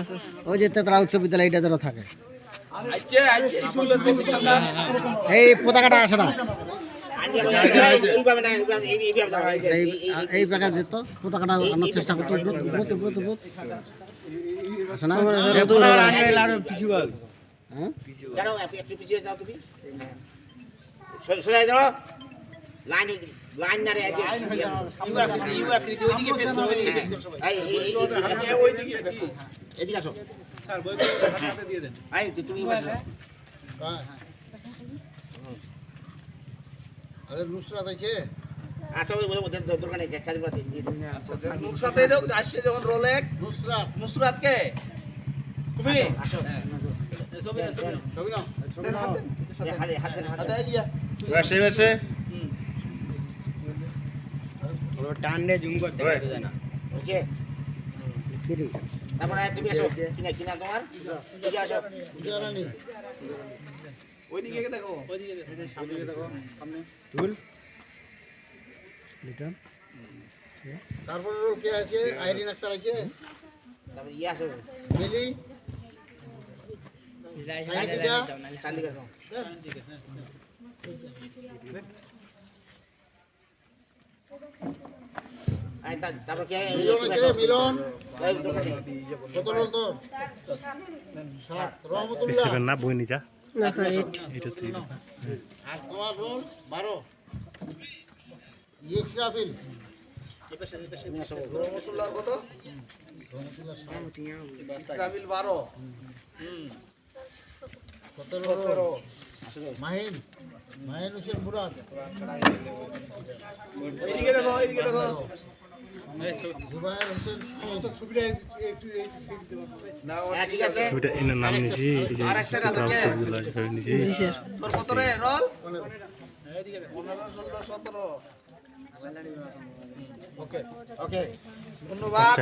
আছে ওই যে তেতরা উচ্চ বিদ্যালয় এটা ধরো থাকে। এই পতাকাটা আসে না। এই এই প্যাকেজ পতাকাটা আনার চেষ্টা করছি বুথ বুথ বুথ আসে না? হ্যাঁ লাইন লাইন না রে যে এই, এদিকে আসো। তুমি বসো। আরে নুসরাত আছে আচ্ছা ওই ওই ওদের দোকানে করে দিয়ে দিন। নুসরাতে আসছে যখন রোলেক নুসরাত। নুসরাত কে তুমি? আসো ছবি নাও দেন হাত দেন এই হাতে হাত হাতে। দেন। লিয়া বসে বসে হচ্ছে তারপরে তুমি আসো কিনা কিনা তোমার এদিকে আসো রানী ওইদিকে দেখো তারপরে রোল কে আছে আইরিন আক্তার আছে তারপরে ইয়ে আসো মিলি সাইদিকা চান্দিকা আসো এই তা- তারপর কি এই- মিলন আছে মিলন? কত রোল তোর সাত রহমতুল্লাহ। না বই নিতা আর তোমার রোল বারো। ইসরাফিল তুমি কত? ইসরাফিল বারো। হুম। সতেরো সতেরো মাহিন। মাহিন হোসেন মুরাদ। এইদিকে দেখো এইদিকে দেখো। জুবাইর হোসেন না ঠিক আছে ওইটা এনার নাম নিছি আর এক সাইড আছে কে? নিছি তোর কত রে রোল? পনেরো ষোলো সতেরো। ওকে ওকে। ধন্যবাদ।